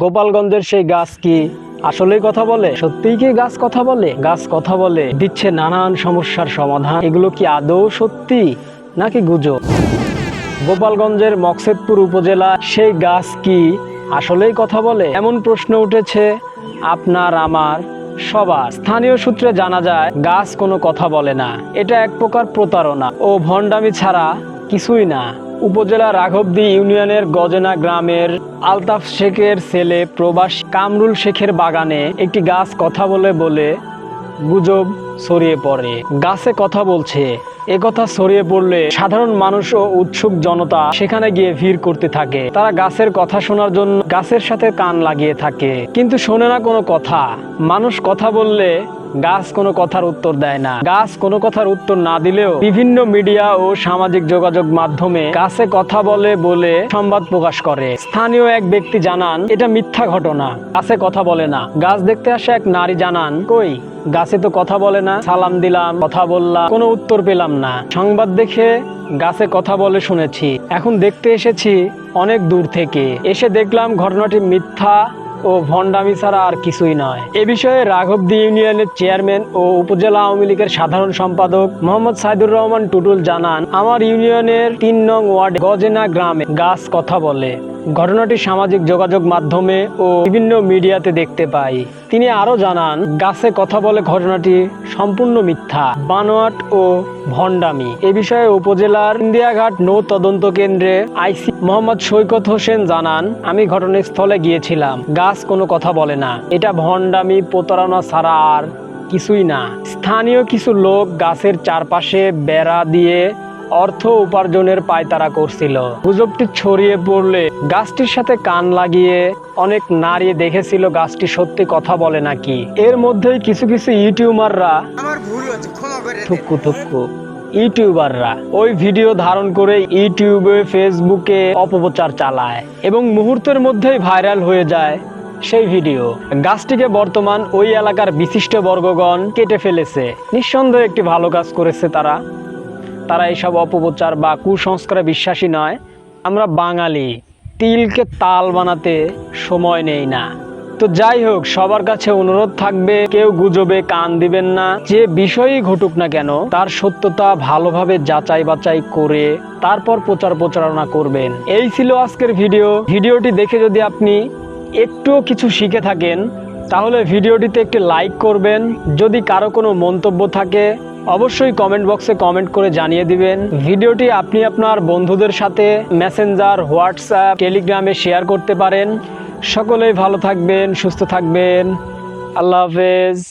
গোপালগঞ্জের সেই গাছ কি আসলেই কথা বলে? সত্যিই কি গাছ কথা বলে? গাছ কথা বলে, দিচ্ছে নানান সমস্যার সমাধান। এগুলো কি আদৌ সত্যি নাকি গুজব? গোপালগঞ্জের মকসেদপুর উপজেলা সেই গাছ কি আসলেই কথা বলে? এমন প্রশ্ন উঠেছে আপনার, আমার, সবার। স্থানীয় সূত্রে জানা যায়, গাছ কোনো কথা বলে না। এটা এক প্রকার প্রতারণা। ও ভণ্ডামি ছাড়া কিছুই না। উপজেলা রাঘবদী ইউনিয়নের গজেনা গ্রামের আলতাফ শেখের ছেলে প্রবাস কামরুল শেখের বাগানে একটি গাছ কথা বলে বলে গুজব ছড়িয়ে পড়ে। গাছে কথা বলছে। এ কথা ছড়িয়ে পড়লে সাধারণ মানুষ ও উৎসুক জনতা সেখানে গিয়ে ভিড় করতে থাকে। তারা গাছের কথা শোনার জন্য গাছের সাথে কান লাগিয়ে থাকে। কিন্তু শোনে না কোনো কথা। মানুষ কথা বললে গাছ কোনো কথার উত্তর দেয় না। গাছ কোনো কথার উত্তর না দিলেও বিভিন্ন মিডিয়া ও সামাজিক যোগাযোগ মাধ্যমে গাছে কথা বলে বলে সংবাদ প্রকাশ করে। স্থানীয় এক ব্যক্তি জানান, এটা মিথ্যা ঘটনা। গাছে কথা বলে না। গাছ দেখতে আসে এক নারী জানান, কই? গাছে তো কথা বলে না, সালাম দিলাম, কথা বললাম, কোনো উত্তর পেলাম না। সংবাদ দেখে গাছে কথা বলে শুনেছি। এখন দেখতে এসেছি অনেক দূর থেকে। এসে দেখলাম ঘটনাটি মিথ্যা ও ভণ্ডামি ছাড়া আর কিছুই নয়। এ বিষয়ে রাঘবদি ইউনিয়নের চেয়ারম্যান ও উপজেলা আওয়ামী লীগের সাধারণ সম্পাদক মোহাম্মদ সাইদুর রহমান টুটুল জানান, আমার ইউনিয়নের তিন নং ওয়ার্ড গজেনা গ্রামে গাছ কথা বলে। ঘটনাটি সামাজিক যোগাযোগ মাধ্যমে ও বিভিন্ন মিডিয়াতে দেখতে পাই। তিনি আরও জানান, গাছে কথা বলে ঘটনাটি সম্পূর্ণ মিথ্যা, বানোয়াট ও ভণ্ডামি। এ বিষয়ে উপজেলার ইন্দিয়াঘাট নৌ তদন্ত কেন্দ্রে আইসি মোহাম্মদ সৈকত হোসেন জানান, আমি ঘটনাস্থলে গিয়েছিলাম, গাছ কোনো কথা বলে না। এটা ভণ্ডামি, প্রতারণা ছাড়া আর কিছুই না। স্থানীয় কিছু লোক গাছের চারপাশে বেড়া দিয়ে অর্থ উপার্জনের পায়তারা করছিল। গুজবটি ছড়িয়ে পড়লে গাছটির সাথে কান লাগিয়ে অনেক নারী দেখেছিল গাছটি সত্যি কথা বলে নাকি। এর মধ্যেই কিছু কিছু ইউটিউবাররা। থুক্কু থুক্কু ইউটিউবাররা ওই ভিডিও ধারণ করে ইউটিউবে ফেসবুকে অপপ্রচার চালায় এবং মুহূর্তের মধ্যেই ভাইরাল হয়ে যায় সেই ভিডিও। গাছটিকে বর্তমান ওই এলাকার বিশিষ্ট বর্গগণ কেটে ফেলেছে। নিঃসন্দেহে একটি ভালো কাজ করেছে তারা। তারা এইসব অপপ্রচার বা কুসংস্কারে বিশ্বাসী নয়। আমরা বাঙালি, তিলকে তাল বানাতে সময় নেই না। তো যাই হোক, সবার কাছে অনুরোধ থাকবে, কেউ গুজবে, কান দিবেন না। যে বিষয়ই ঘটুক না কেন, তার সত্যতা ভালোভাবে যাচাই বাছাই করে তারপর প্রচার প্রচারণা করবেন। এই ছিল আজকের ভিডিও। ভিডিওটি দেখে যদি আপনি একটুও কিছু শিখে থাকেন, তাহলে ভিডিওটিতে একটি লাইক করবেন। যদি কারও কোনো মন্তব্য থাকে অবশ্যই কমেন্ট বক্সে কমেন্ট করে জানিয়ে দিবেন। ভিডিওটি আপনি আপনার বন্ধুদের সাথে মেসেঞ্জার হোয়াটসঅ্যাপ টেলিগ্রামে শেয়ার করতে পারেন। সকলেই ভালো থাকবেন, সুস্থ থাকবেন। আল্লাহ হাফেজ।